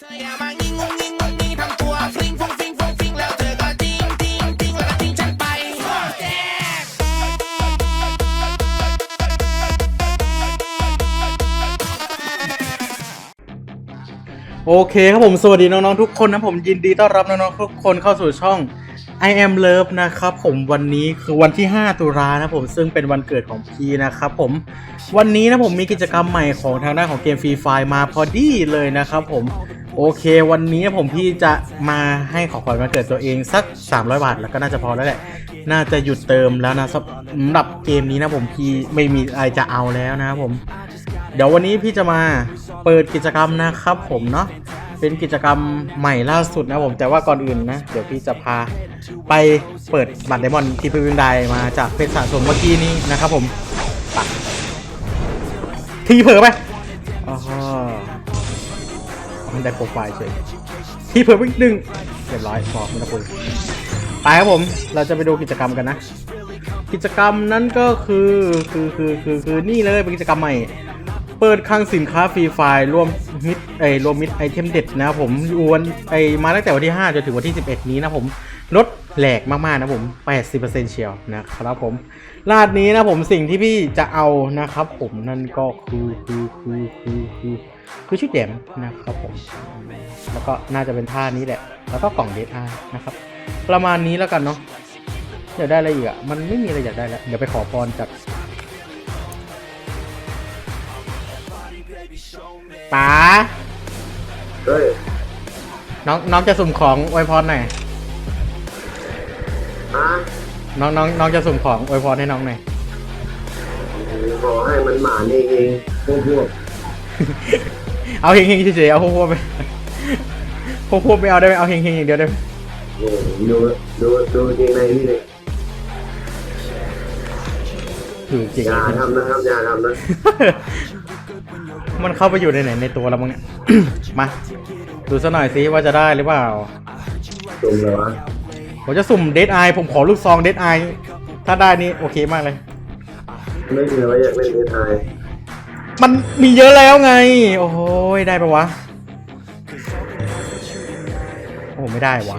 เธออย่ามางิงงงงิงงงงิงทำตัวฟริ้งฟงฟิ้งฟงฟิ้งแล้วเธอก็ติ้งติ้งติ้งแล้วก็ติ้งฉันไปแจ๊กโอเคครับผมสวัสดีน้องๆทุกคนนะผมยินดีต้อนรับน้องๆทุกคนเข้าสู่ช่อง I am Love นะครับผมวันนี้คือวันที่ 5 ตุลานะผมซึ่งเป็นวันเกิดของพีนะครับผมวันนี้นะผมมีกิจกรรมใหม่ของทางด้านของเกมฟรีไฟมาพอดีเลยนะครับผม โอเค วันนี้ผมพี่จะมาให้ของขวัญวันเกิดตัวเองสัก 300 บาทแล้วก็น่าจะพอแล้วแหละ น่าจะหยุดเติมแล้วนะสำหรับเกมนี้นะผมพี่ไม่มีอะไรจะเอาแล้วนะครับผม เดี๋ยววันนี้พี่จะมาเปิดกิจกรรมนะครับผมเนาะเป็นกิจกรรมใหม่ล่าสุดนะผมแต่ว่าก่อนอื่นนะ เดี๋ยวพี่จะพาไปเปิดบัตรไดมอนด์ที่พี่วิงไดมาจากเพจสะสมเมื่อกี้นี้นะครับผมทีเผลอไปอ๋อ มันได้โปรไฟล์เฉยทีเพิ่มอีกหนึ่งเรียบร้อยพอไม่ต้องคุยไปครับผม เราจะไปดูกิจกรรมกันนะ กิจกรรมนั้นก็คือคือคือคือคือนี่เลยเป็นกิจกรรมใหม่ เปิดคลังสินค้าฟรีไฟล์รวมมิดไอรวมมิดไอเทมเด็ดนะครับผมอวันไอมาตั้งแต่วันที่ 5 จนถึงวันที่ 11 นี้นะผมลด แหลกมากๆนะผม 80%เชียวนะครับผมลาดนี้นะผมสิ่งที่พี่จะเอานะครับผมนั่นก็คือคือคือคือคือคือชุดแดมนะครับผม แล้วก็น่าจะเป็นท่านี้แหละ แล้วก็กล่องเดทอานะครับ ประมาณนี้แล้วกันเนาะอยากได้อะไรอีกอะมันไม่มีอะไรอยากได้แล้ว เดี๋ยวไปขอพรจากป๋าเฮ้ยน้องน้องจะสุ่มของอวยพรหน่อยฮะ น้องน้องน้องจะสุ่มของอวยพรให้น้องหน่อยขอให้มันหมาเองเองพวกพวกเอาเฮงๆเฉยๆเอาพวกๆไปพวกพวกไม่เอาได้ไหมเอาเฮงๆอย่างเดียวได้ไหมโอ้โหดูดูดูจริงในนี่เลยถือจริงอย่าทำนะครับอย่าทำนะมันเข้าไปอยู่ในไหนในตัวเราบ้างเนี่ยมาดูซะหน่อยสิว่าจะได้หรือเปล่าตรงเลยวะ ผมจะสุ่มเดทไอผมขอลูกซองเดทไอถ้าได้นี่โอเคมากเลย ไม่มีอะไรอยากเล่นเดทไทยมันมีเยอะแล้วไง โอ้ยได้ปะวะ โอ้ไม่ได้วะ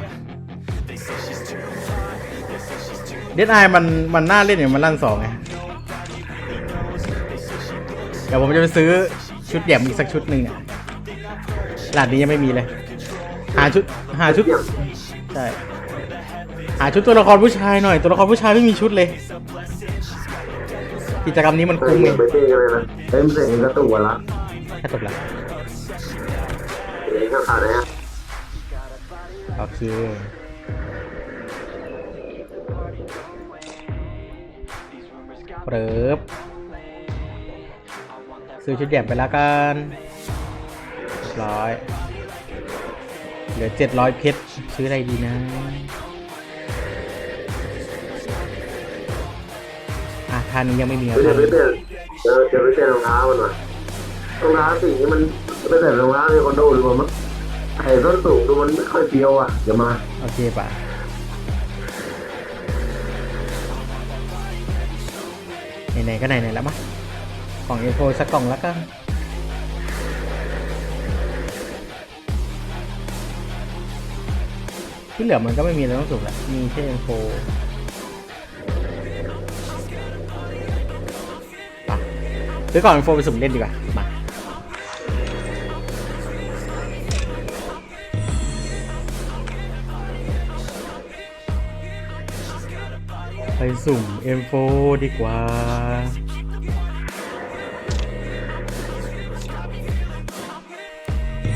เดดไอมันมันน่าเล่นอย่างมันลั่นสองไงเดี๋ยวผมจะไปซื้อชุดแหยมอีกสักชุดหนึ่งเนี่ยร้านนี้ยังไม่มีเลย หาชุดหาชุด ใช่ หาชุดตัวละครผู้ชายหน่อย ตัวละครผู้ชายไม่มีชุดเลย กิจกรรมนี้มันเฮ้ยคุ้มอไงย่าไปเต้กันเลยนะเฮ้ยมันเสร็จกระตุกละแค่จบละเดี๋ยวข้างขาดนะฮะโอเค เปิบซื้อชุดแยมไปแล้วกันเรียบร้อย เหลือเจ็ดร้อยเพชรซื้ออะไรดีนะ ท่านี้ยังไม่มีเดี๋ยวท่าไปนี้เต้นเออเดี๋ยวไปเต้นรองเท้ามันว่ะรองเท้าสีนี้มันไม่แต่รองเท้าในคอนโดหรือว่ามันไอ้ส้นสูงดูมันไม่ค่อยเฟี้ยวอะเดี๋ยวมาโอเคป่ะไหนๆก็ไหนๆแล้วมะกล่องเอโฟสักกล่องแล้วกันที่เหลือมันก็ไม่มีอะไรต้องสุกแหละมีแค่เอโฟ ซื้อก่องเอโฟไปสุ่มเล่นดีกว่า มา ไปสุ่ม M4 ดีกว่า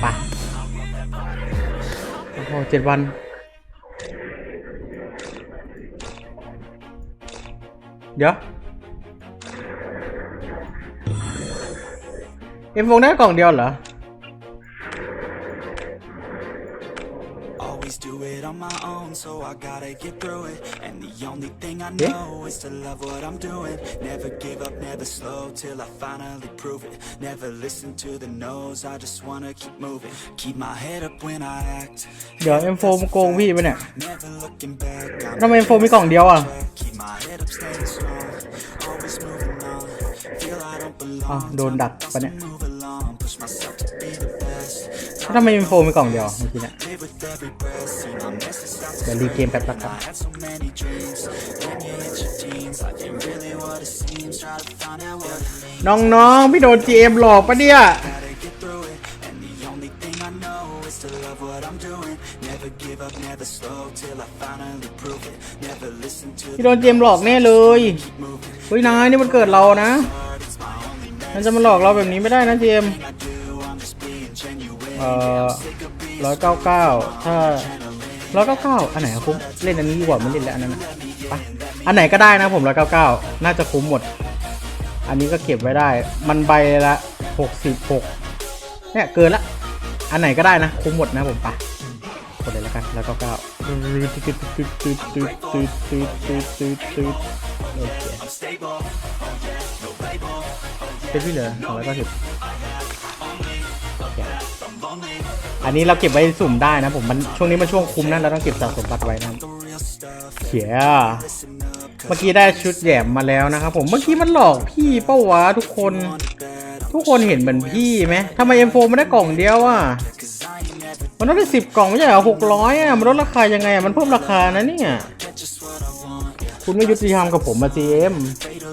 ไปโอ้โหเจ็ดวันเดี๋ยว M4 ได้กล่องเดียวเหรอ Always do it on my own, so I gotta get through it. And the only thing I Yeah. know is to love what I'm doing. Never give up, never slow till I finally prove it. Never listen to the no's, I just wanna keep moving. Keep my head up when I act. เดี๋ยว M4 มันโกงพี่ไปะเนี่ย Never looking back. I'm ทำไม M4 มีกล่องเดียวอะ Keep my head up, staying strong. อ้าโดนดักปะเนี่ยทำไมมีโฟมไปกล่องเดียวเมื่อกี้เนี่ยเดี๋ยวรีเกมแป๊บๆครับน้องๆ พี่โดนเกมหลอกปะเนี่ยพี่โดนเจมหลอกแน่เลย เฮ้ยนายนี่มันเกิดเรานะ มันจะมาหลอกเราแบบนี้ไม่ได้นะ GM thing I do. I'm just being genuine. เอ่อร้อยเก้าเก้าถ้าร้อยเก้าเก้าอันไหนคุ้มเล่นอันนี้ดีกว่าไม่เล่นแล้วอันนั้นอะอันไหนก็ได้นะผมร้อยเก้าเก้าน่าจะคุ้มหมด อันนี้ก็เก็บไว้ได้ มันใบละหกสิบหกเนี่ยเกินละ อันไหนก็ได้นะ คุ้มหมดนะผมไปกดเลยแล้วกันร้อยเก้าเก้าโอเค เป็นพี่เหลือสองร้อยเก้าสิบอันนี้เราเก็บไว้สุ่มได้นะผมมันช่วงนี้มันช่วงคุ้มนะเราต้องเก็บสะสมบัตรไว้นะเขียเมื่อกี้ได้ชุดแยมมาแล้วนะครับผมเมื่อกี้มันหลอกพี่เป้าวะทุกคน ทุกคนเห็นเหมือนพี่ไหมทำไม M4 มันได้กล่องเดียวอะมันต้องได้สิบกล่องไม่ใช่เหรอหกร้อยอะมันลดราคายังไงอะมันเพิ่มราคานะเนี่ยคุณไม่ยุติธรรมกับผมมา GM Fatal like a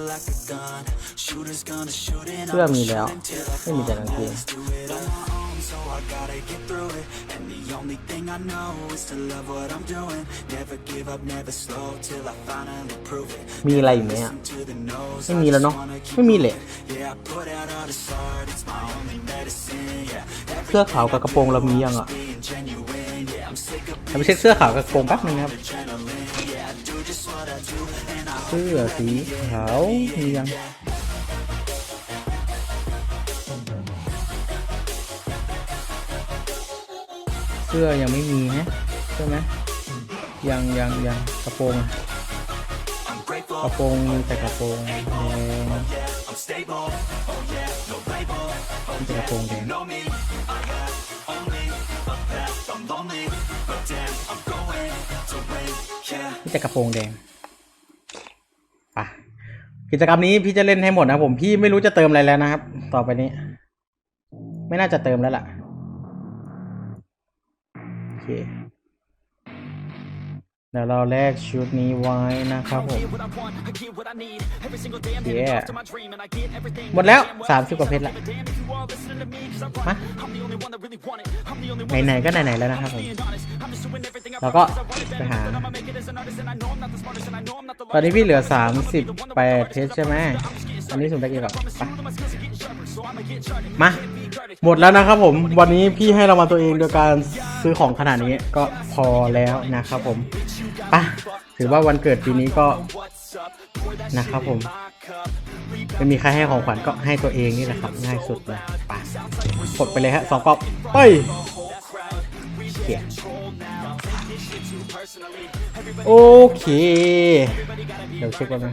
เสื้อ I'ma มี shoot แล้ว until I ไม่มีแต่กางเกง do it on my own. So I gotta get through it. And the only thing I know is to love what I'm doing. Never give up, never slow till I finally prove it. มีอะไรอีกไหมอะ Listen to the no's. ไม่มีแล้วเนาะ ไม่มีเลย Yeah, I put out all this art. It's my only medicine. Yeah, เสื้อขาวกับกระโปรงเรามียังอะ being genuine. Yeah, I'm sick of เราไปเช็คเสื้อขาวกับกระโปรงแป๊บนึงนะครับ adrenaline. Yeah, I do just what I do. And I เสื้อสีขาวมียัง เสื้อยังไม่มีฮะใช่ไหมยังยังยังกระโปรงกระโปรงมีแต่กระโปรงแดงมีแต่กระโปรงแดงมีแต่กระโปรงแดงไปกิจกรรมนี้พี่จะเล่นให้หมดนะผมพี่ไม่รู้จะเติมอะไรแล้วนะครับ ต่อไปนี้ ไม่น่าจะเติมแล้วล่ะ เคเดี๋ยวเราแลกชุดนี้ไว้นะครับผมเย้หมดแล้ว 30 กว่าเพชรละมาไหนๆก็ไหนๆแล้วนะครับผมแล้วก็ไปหา ตอนนี้พี่เหลือ 38 เพชรใช่ไหมอันนี้สุ่มได้กี่กับมา หมดแล้วนะครับผม วันนี้พี่ให้เรามาตัวเองโดยการ ซื้อของขนาดนี้ก็พอแล้วนะครับผมปะถือว่าวันเกิดปีนี้ก็นะครับผมไม่มีใครให้ของขวัญก็ให้ตัวเองนี่แหละครับง่ายสุดเลยไปกดไปเลยฮะสองกล่องไปเขียโอเค เดี๋ยวเช็คก่อนนะ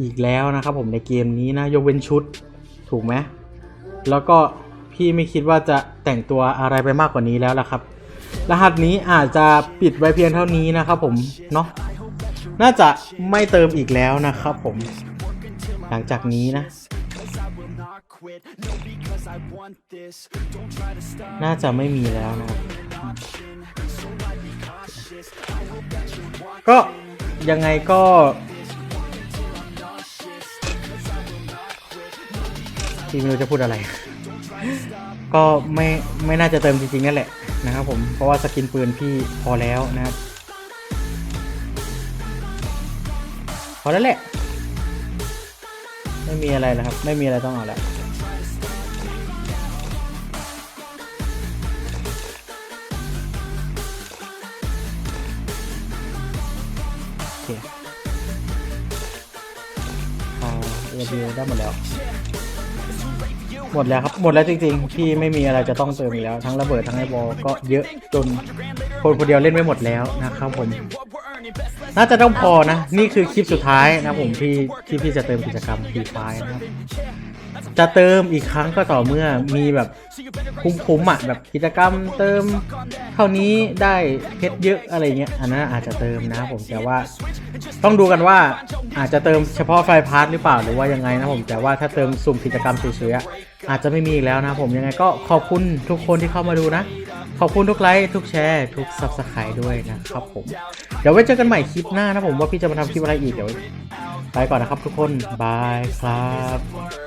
อีกแล้วนะครับผมในเกมนี้นะยกเว้นชุดถูกไหมแล้วก็พี่ไม่คิดว่าจะแต่งตัวอะไรไปมากกว่านี้แล้วล่ะครับ รหัสนี้อาจจะปิดไว้เพียงเท่านี้นะครับผมเนาะน่าจะไม่เติมอีกแล้วนะครับผม หลังจากนี้นะ น่าจะไม่มีแล้วนะครับก็ยังไงก็ ที่ไม่รู้จะพูดอะไร ก็ไม่ไม่น่าจะเติมจริงๆนั่นแหละนะครับผมเพราะว่าสกินปืนพี่พอแล้วนะครับพอแล้วแหละ ไม่มีอะไรแล้วครับ ไม่มีอะไรต้องเอาแล้วโอเคเอาเอเดียได้หมดแล้ว หมดแล้วครับ หมดแล้วจริงๆพี่ไม่มีอะไรจะต้องเติมอีกแล้ว ทั้งระเบิดทั้งไอ้บอลก็เยอะจนคนคนเดียวเล่นไม่หมดแล้วนะครับผม น่าจะต้องพอนะ นี่คือคลิปสุดท้ายนะผมที่ที่พี่จะเติมกิจกรรมฟรีไฟนะครับจะเติมอีกครั้งก็ต่อเมื่อมีแบบคุ้มๆอะแบบกิจกรรมเติมเท่านี้ได้เพชรเยอะอะไรเงี้ยอันนั้นอาจจะเติมนะผมแต่ว่าต้องดูกันว่าอาจจะเติมเฉพาะไฟพาร์ทหรือเปล่าหรือว่ายังไงนะผมแต่ว่าถ้าเติมสุ่มกิจกรรมเฉยๆ อาจจะไม่มีอีกแล้วนะผมยังไงก็ขอบคุณทุกคนที่เข้ามาดูนะ ขอบคุณทุกไลค์ทุกแชร์ ทุกซับสไครต์ด้วยนะครับผม เดี๋ยวไว้เจอกันใหม่คลิปหน้านะผมว่าพี่จะมาทำคลิปอะไรอีกเดี๋ยวไปก่อนนะครับทุกคนบายครับ